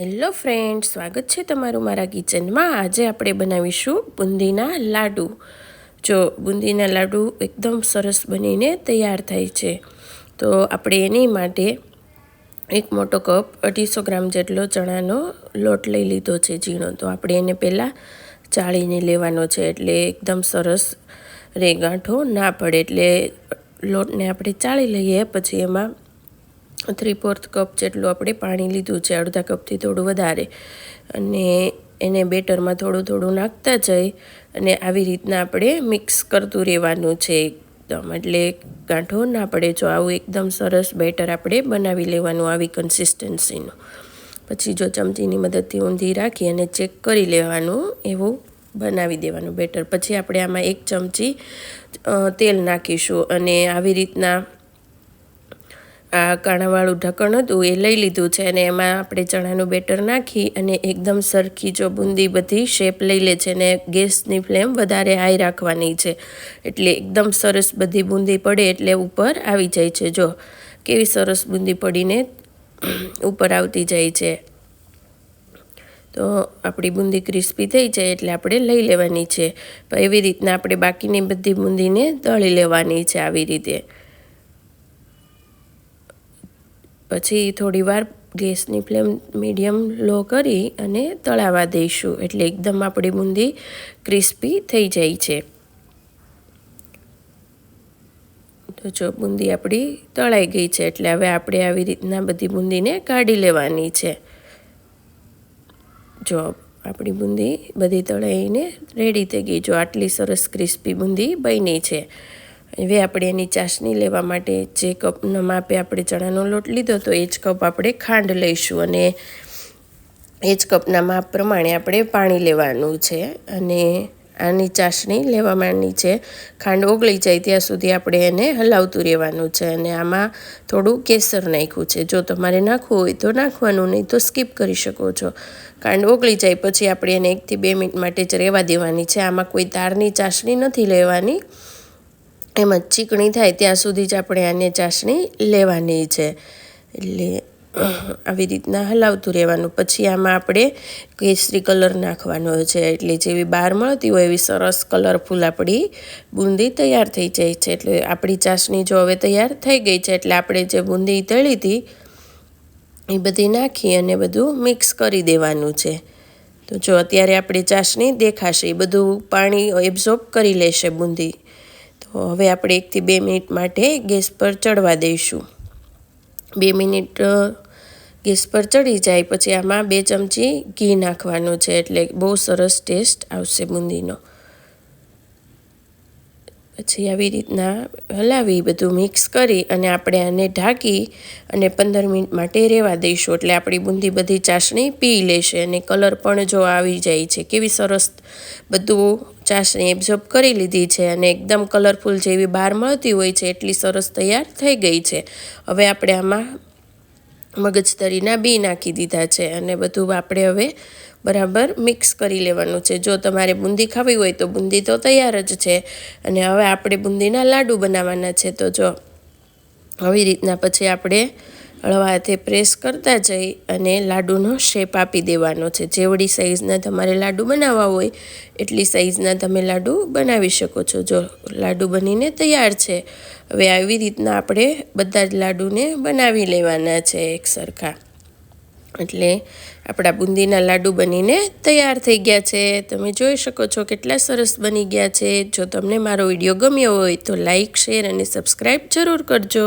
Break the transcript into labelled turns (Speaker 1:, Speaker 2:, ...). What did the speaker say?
Speaker 1: Hello friend સ્વાગત છે તમારું મારા કિચનમાં. આજે આપણે બનાવીશું બુંદીના લાડુ. જો બુંદીના લાડુ એકદમ સરસ બનીને તૈયાર થાય છે, તો આપણે એની માટે એક મોટો કપ અઢીસો ગ્રામ જેટલો ચણાનો લોટ લઈ લીધો છે ઝીણો. તો આપણે એને પહેલાં ચાળીને લેવાનો છે એટલે એકદમ સરસ રેગાંઠો ના પડે. એટલે લોટને આપણે ચાળી લઈએ, પછી એમાં થ્રી ફોર્થ કપ જેટલું આપણે પાણી લીધું છે, અડધા કપથી થોડું વધારે. અને એને બેટરમાં થોડું થોડું નાખતા જઈ અને આવી રીતના આપણે મિક્સ કરતું રહેવાનું છે એકદમ. એટલે ગાંઠો ના પડે, જો આવું એકદમ સરસ બેટર આપણે બનાવી લેવાનું આવી કન્સિસ્ટન્સીનું પછી જો ચમચીની મદદથી ઊંધી રાખી અને ચેક કરી લેવાનું, એવું બનાવી દેવાનું બેટર. પછી આપણે આમાં એક ચમચી તેલ નાખીશું અને આવી રીતના આ કાણાવાળું ઢક્કણ હતું એ લઈ લીધું છે અને એમાં આપણે ચણાનું બેટર નાખી અને એકદમ સરખી જો બુંદી બધી શેપ લઈ લે છે અને ગેસની ફ્લેમ વધારે હાઈ રાખવાની છે. એટલે એકદમ સરસ બધી બુંદી પડે એટલે ઉપર આવી જાય છે. જો, કેવી સરસ બુંદી પડીને ઉપર આવતી જાય છે. તો આપણી બુંદી ક્રિસ્પી થઈ જાય એટલે આપણે લઈ લેવાની છે. એવી રીતના આપણે બાકીની બધી બુંદીને તળી લેવાની છે આવી રીતે. પછી થોડી વાર ગેસની ફ્લેમ મીડિયમ લો કરી અને તળાવા દઈશું. એટલે એકદમ આપણી બુંદી ક્રિસ્પી થઈ જાય છે. તો જો બુંદી આપણી તળાઈ ગઈ છે, એટલે હવે આપણે આવી રીતના બધી બુંદીને કાઢી લેવાની છે. જો આપણી બુંદી બધી તળાઈને રેડી થઈ ગઈ. જો આટલી સરસ ક્રિસ્પી બુંદી બની છે. હવે આપણે એની ચાસણી લેવા માટે જે કપના માપે આપણે ચણાનો લોટ લીધો તો એ જ કપ આપણે ખાંડ લઈશું અને એ જ કપના માપ પ્રમાણે આપણે પાણી લેવાનું છે અને આની ચાસણી લેવાની છે. ખાંડ ઓગળી જાય ત્યાં સુધી આપણે એને હલાવતું રહેવાનું છે અને આમાં થોડું કેસર નાખ્યું છે. જો તમારે નાખવું હોય તો નાખવાનું, નહીં તો સ્કીપ કરી શકો છો. ખાંડ ઓગળી જાય પછી આપણે એને એકથી બે મિનિટ માટે જ રહેવા દેવાની છે. આમાં કોઈ તારની ચાસણી નથી લેવાની. એમ જ ચીકણી થાય ત્યાં સુધી જ આપણે આને ચાસણી લેવાની છે. એટલે આવી રીતના હલાવતું રહેવાનું. પછી આમાં આપણે કેસરી કલર નાખવાનો છે. એટલે જેવી બહાર મળતી હોય એવી સરસ કલરફુલ આપણી બુંદી તૈયાર થઈ જાય છે. એટલે આપણી ચાસણી જો હવે તૈયાર થઈ ગઈ છે, એટલે આપણે જે બુંદી તળી હતી, એ બધી નાખી અને બધું મિક્સ કરી દેવાનું છે. તો જો અત્યારે આપણી ચાસણી દેખાશે, એ બધું પાણી એબ્ઝોર્બ કરી લેશે બુંદી. તો હવે આપણે એકથી બે મિનિટ માટે ગેસ પર ચડવા દઈશું. બે મિનિટ ગેસ પર ચડી જાય પછી આમાં બે ચમચી ઘી નાખવાનું છે એટલે બહુ સરસ ટેસ્ટ આવશે બુંદીનો. પછી આવી રીતના હલાવી, બધું મિક્સ કરી અને આપણે આને ઢાંકી અને પંદર મિનિટ માટે રહેવા દઈશું. એટલે આપણી બુંદી બધી ચાસણી પી લેશે અને કલર પણ જો આવી જાય છે, કેવી સરસ બધું ચાસણી એબ્ઝોર્બ કરી લીધી છે અને એકદમ કલરફુલ જેવી બહાર મળતી હોય છે, એટલી સરસ તૈયાર થઈ ગઈ છે. હવે આપણે આમાં મગજતરીના બી નાખી દીધા છે અને બધું આપણે હવે બરાબર મિક્સ કરી લેવાનું છે. જો તમારે બુંદી ખાવી હોય તો બુંદી તો તૈયાર જ છે. અને હવે આપણે બુંદીના લાડુ બનાવવાના છે. તો જો આવી રીતના પછી આપણે હળવા હાથે પ્રેસ કરતા જઈ અને લાડુનો શેપ આપી દેવાનો છે. જેવડી સાઇઝના તમારે લાડુ બનાવવા હોય, એટલી સાઇઝના તમે લાડુ બનાવી શકો છો. જો લાડુ બનીને તૈયાર છે. હવે આવી રીતના આપણે બધા જ લાડુને બનાવી લેવાના છે એક સરખા. એટલે આપણા બુંદીના લાડુ બનીને તૈયાર થઈ ગયા છે. તમે જોઈ શકો છો કેટલા સરસ બની ગયા છે. જો તમને મારો વીડિયો ગમ્યો હોય તો લાઈક, શેર અને સબસ્ક્રાઈબ જરૂર કરજો.